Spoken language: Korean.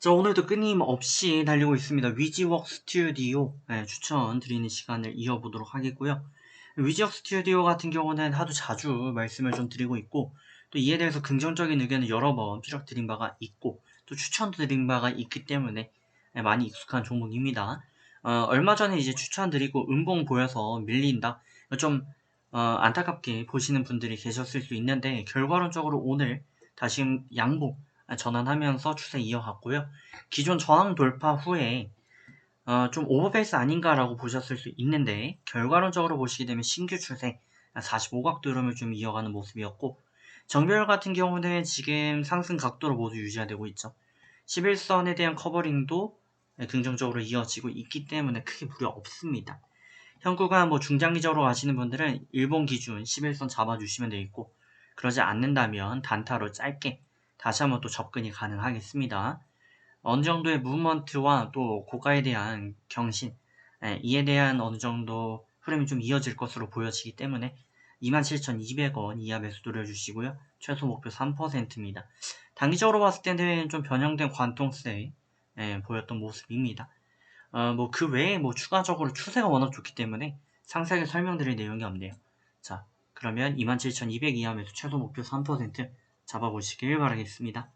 자, 오늘도 끊임없이 달리고 있습니다. 위지웍 스튜디오 네, 추천 드리는 시간을 이어보도록 하겠고요. 위지웍 스튜디오 같은 경우는 하도 자주 말씀을 좀 드리고 있고 또 이에 대해서 긍정적인 의견을 여러 번 피력 드린 바가 있고 또 추천 드린 바가 있기 때문에 네, 많이 익숙한 종목입니다. 어, 얼마 전에 이제 추천드리고 음봉 보여서 밀린다. 좀 어, 안타깝게 보시는 분들이 계셨을 수 있는데 결과론적으로 오늘 다시 양복 전환하면서 추세 이어갔고요. 기존 저항 돌파 후에 어, 좀 오버페이스 아닌가라고 보셨을 수 있는데 결과론적으로 보시게 되면 신규 추세 45각도 흐름을 좀 이어가는 모습이었고 정별 같은 경우는 지금 상승 각도로 모두 유지가 되고 있죠. 11선에 대한 커버링도 긍정적으로 이어지고 있기 때문에 크게 무려 없습니다. 현 구간 뭐 중장기적으로 가시는 분들은 일본 기준 11선 잡아주시면 되겠고 그러지 않는다면 단타로 짧게 다시 한번 또 접근이 가능하겠습니다. 어느 정도의 무브먼트와 또 고가에 대한 경신 예, 이에 대한 어느 정도 흐름이 좀 이어질 것으로 보여지기 때문에 27,200원 이하 매수 노려주시고요. 최소 목표 3%입니다. 단기적으로 봤을 때는 좀 변형된 관통세 예, 보였던 모습입니다. 어, 뭐 그 외에 뭐 추가적으로 추세가 워낙 좋기 때문에 상세하게 설명드릴 내용이 없네요. 자, 그러면 27,200 이하 매수 최소 목표 3% 잡아보시길 바라겠습니다.